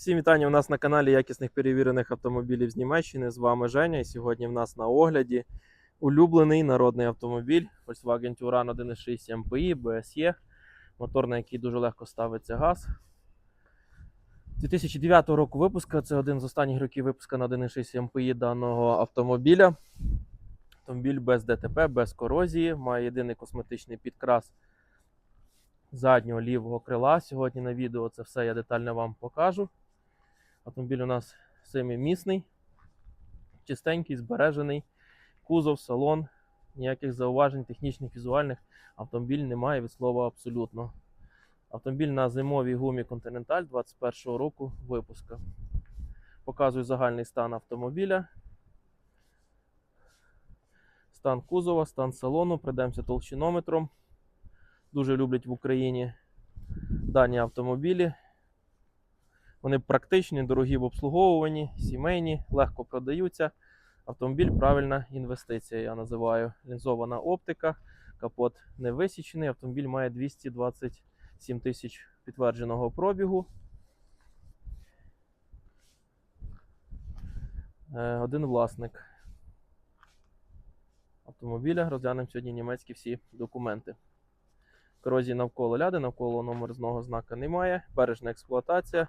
Всім вітання у нас на каналі якісних перевірених автомобілів з Німеччини. З вами Женя. І сьогодні в нас на огляді улюблений народний автомобіль Volkswagen Touran 1.6 MPI BSE. Мотор, на який дуже легко ставиться газ. 2009 року випуска. Це один з останніх років випуска на 1.6 MPI даного автомобіля. Автомобіль без ДТП, без корозії, має єдиний косметичний підкрас заднього лівого крила. Сьогодні на відео це все я детально вам покажу. Автомобіль у нас семимісний, чистенький, збережений, кузов, салон, ніяких зауважень, технічних, візуальних. Автомобіль не має від слова абсолютно. Автомобіль на зимовій гумі Continental 21 року випуска. Показую загальний стан автомобіля. Стан кузова, стан салону, пройдемося толщинометром. Дуже люблять в Україні дані автомобілі. Вони практичні, дорогі в обслуговуванні, сімейні, легко продаються. Автомобіль правильна інвестиція, я називаю. Лінзована оптика, капот не висічений. Автомобіль має 227 тисяч підтвердженого пробігу. Е, Один власник автомобіля. Розглянемо сьогодні німецькі всі документи. Корозії навколо ляди, навколо номерного знака немає. Бережна експлуатація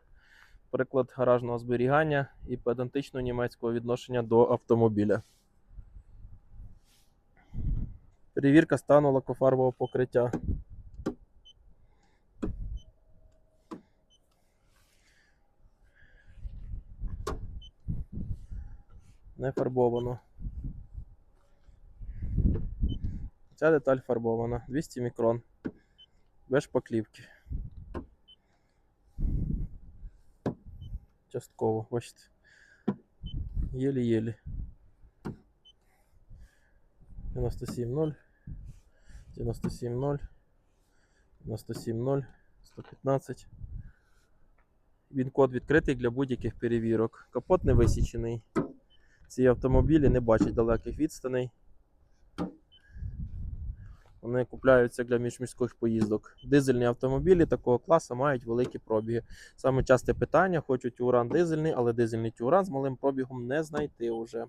приклад гаражного зберігання і педантичного німецького відношення до автомобіля. Перевірка стану лакофарбового покриття. Не фарбовано. Ця деталь фарбована. 200 мікрон. Без шпаклівки. Частково, бачите. Єлі-єлі. 97.0, 97.0, 97.0, 115. Він код відкритий для будь-яких перевірок. Капот не висічений. Ці автомобілі не бачать далеких відстаней. Вони купляються для міжміських поїздок. Дизельні автомобілі такого класу мають великі пробіги. Саме часте питання: хочуть Тюран дизельний, але дизельний Тюран з малим пробігом не знайти вже.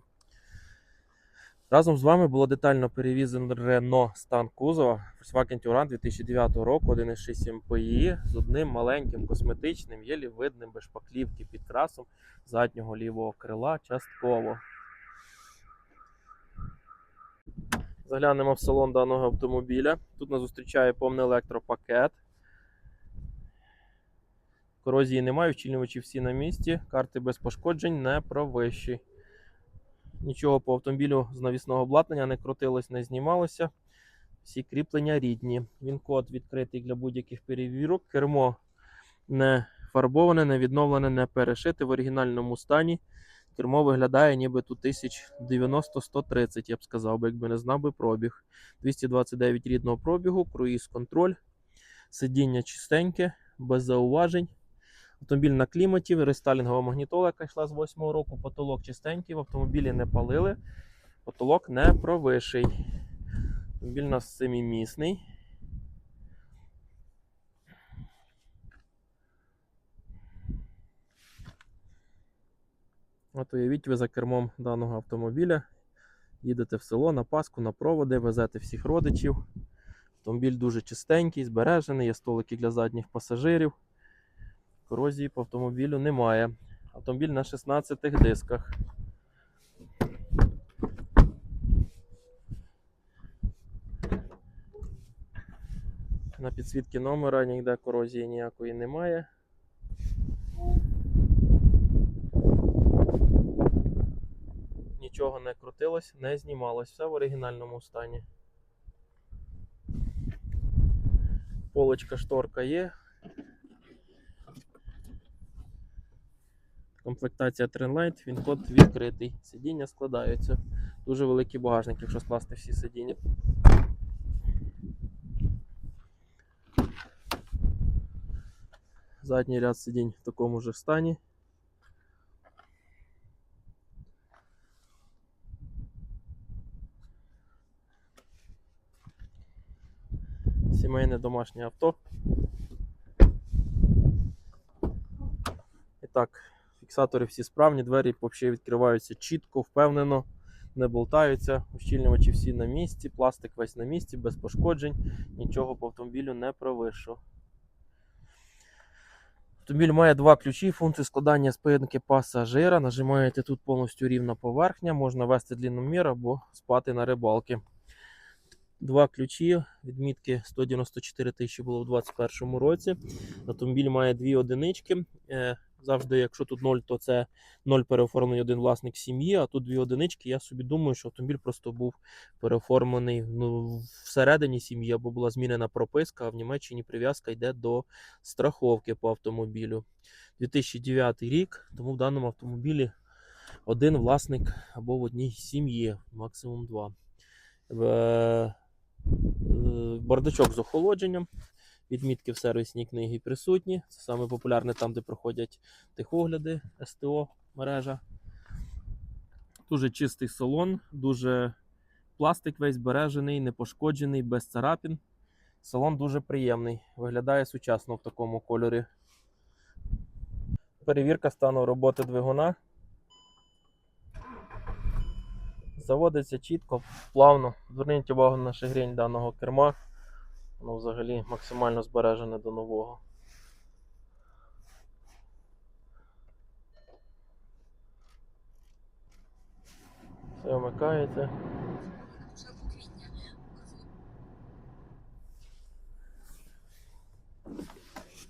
Разом з вами було детально перевізено стан кузова Volkswagen Touran 2009 року 1.6 MPI з одним маленьким косметичним, єлі видним без шпаклівки підкрасом заднього лівого крила частково. Заглянемо в салон даного автомобіля. Тут нас зустрічає повний електропакет. Корозії немає, вчільнювачі всі на місці. Карти без пошкоджень не провищі. Нічого по автомобілю з навісного обладнання не крутилось, не знімалося. Всі кріплення рідні. Він код відкритий для будь-яких перевірок. Кермо не фарбоване, не відновлене, не перешите в оригінальному стані. Кермо виглядає ніби тут 1090-130, я б сказав, би, якби не знав би пробіг. 229 рідного пробігу, круїз контроль, сидіння чистеньке, без зауважень. Автомобіль на кліматі, рестайлінгова магнітола, яка йшла з 8 року, потолок чистенький, в автомобілі не палили, потолок не провиший. Автомобіль у нас семимісний. От уявіть, ви за кермом даного автомобіля. Їдете в село на Пасху, на проводи, везете всіх родичів. Автомобіль дуже чистенький, збережений, є столики для задніх пасажирів. Корозії по автомобілю немає. Автомобіль на 16 дисках. На підсвітки номера ніде корозії ніякої немає. Нічого не крутилось, не знімалось. Все в оригінальному стані. Полочка шторка є. Комплектація Trendlight, він код відкритий. Сидіння складаються. Дуже великий багажник, якщо скласти всі сидіння. Задній ряд сидінь в такому ж стані. Сімейне домашнє авто. І так, фіксатори всі справні, двері взагалі відкриваються чітко, впевнено, не болтаються. Ущільнювачі всі на місці, пластик весь на місці, без пошкоджень, нічого по автомобілю не провишу. Автомобіль має два ключі, функції складання спинки пасажира. Нажимаєте тут повністю рівна поверхня, можна вести длинномір або спати на рибалки. Два ключі, відмітки 194 тисячі було в 2021 році. Автомобіль має дві одинички. Е, Завжди, якщо тут 0, то це 0 переоформлений один власник сім'ї, а тут дві одинички. Я собі думаю, що автомобіль просто був переоформлений ну, всередині сім'ї, або була змінена прописка, а в Німеччині прив'язка йде до страховки по автомобілю. 2009 рік, тому в даному автомобілі один власник або в одній сім'ї, максимум два. Е, Бардачок з охолодженням. Відмітки в сервісній книгі присутні. Це саме популярне там, де проходять техогляди СТО мережа. Дуже чистий салон, дуже пластик весь збережений, не пошкоджений, без царапін. Салон дуже приємний, виглядає сучасно в такому кольорі. Перевірка стану роботи двигуна. Заводиться чітко, плавно. Зверніть увагу на шагрінь даного керма. Воно взагалі максимально збережене до нового. Все вмикається.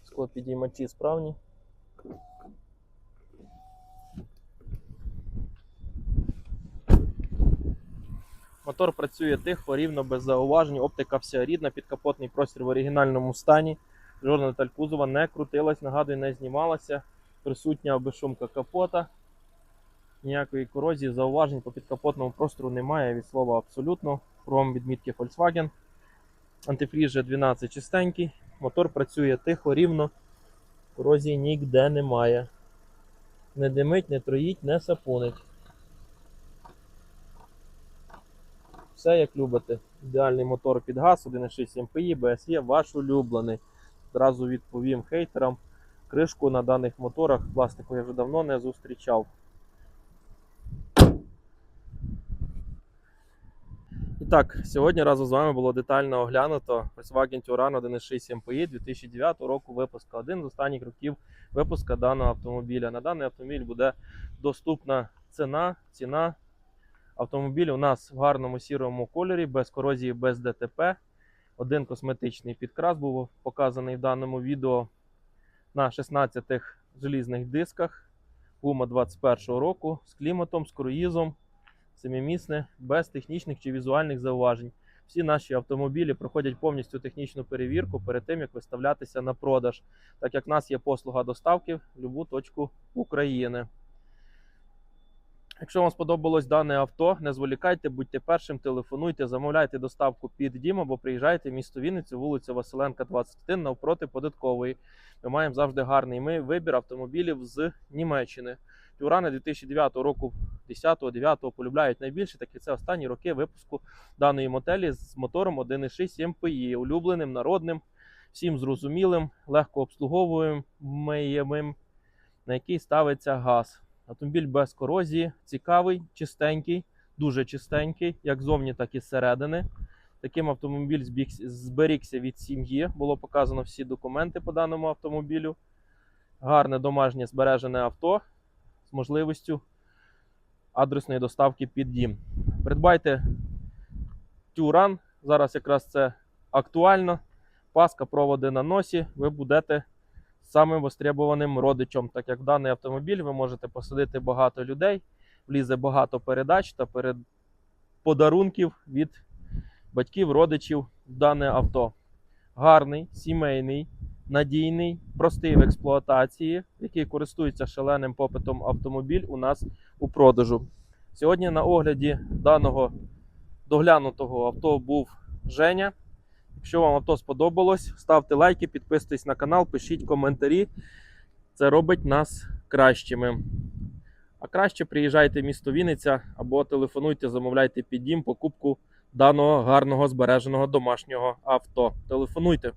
Склопідіймачі справні. Мотор працює тихо, рівно, без зауважень, оптика вся рідна, підкапотний простір в оригінальному стані. Жодна деталь кузова не крутилась, нагадую, не знімалася. Присутня безшумка капота. Ніякої корозії, зауважень по підкапотному простору немає від слова абсолютно. Кругом відмітки Volkswagen. Антифріз G12 чистенький. Мотор працює тихо, рівно. Корозії ніде немає. Не димить, не троїть, не сапунить. Все як любите. Ідеальний мотор під газ, 1,6 МПІ, BSE, ваш улюблений. Зразу відповім хейтерам. Кришку на даних моторах пластику я вже давно не зустрічав. І так, сьогодні разом з вами було детально оглянуто Volkswagen Touran 1.6 MPI 2009 року випуску. Один з останніх років випуска даного автомобіля. На даний автомобіль буде доступна ціна. ціна Автомобіль у нас в гарному сірому кольорі, без корозії, без ДТП. Один косметичний підкрас був показаний в даному відео на 16 желізних дисках. Гума 21 року з кліматом, з круїзом, семимісне, без технічних чи візуальних зауважень. Всі наші автомобілі проходять повністю технічну перевірку перед тим, як виставлятися на продаж, так як в нас є послуга доставки в будь-яку точку України. Якщо вам сподобалось дане авто, не зволікайте, будьте першим, телефонуйте, замовляйте доставку під дім або приїжджайте в місто Вінницю, вулиця Василенка, 21, навпроти податкової. Ми маємо завжди гарний ми вибір автомобілів з Німеччини. Тюрани 2009 року, 10-9 полюбляють найбільше, так і це останні роки випуску даної моделі з мотором 1.6 МПІ, улюбленим, народним, всім зрозумілим, легко обслуговуємим, на який ставиться газ. Автомобіль без корозії, цікавий, чистенький, дуже чистенький, як зовні, так і зсередини. Таким автомобіль зберігся від сім'ї. Було показано всі документи по даному автомобілю. Гарне домашнє збережене авто з можливістю адресної доставки під дім. Придбайте Тюран. Зараз якраз це актуально. Паска, проводи на носі. Ви будете самим востребованим родичом, так як в даний автомобіль ви можете посадити багато людей, влізе багато передач та перед... подарунків від батьків, родичів в дане авто. Гарний, сімейний, надійний, простий в експлуатації, який користується шаленим попитом автомобіль у нас у продажу. Сьогодні на огляді даного доглянутого авто був Женя. Якщо вам авто сподобалось, ставте лайки, підписуйтесь на канал, пишіть коментарі. Це робить нас кращими. А краще приїжджайте в місто Вінниця або телефонуйте, замовляйте під дім покупку даного гарного збереженого домашнього авто. Телефонуйте.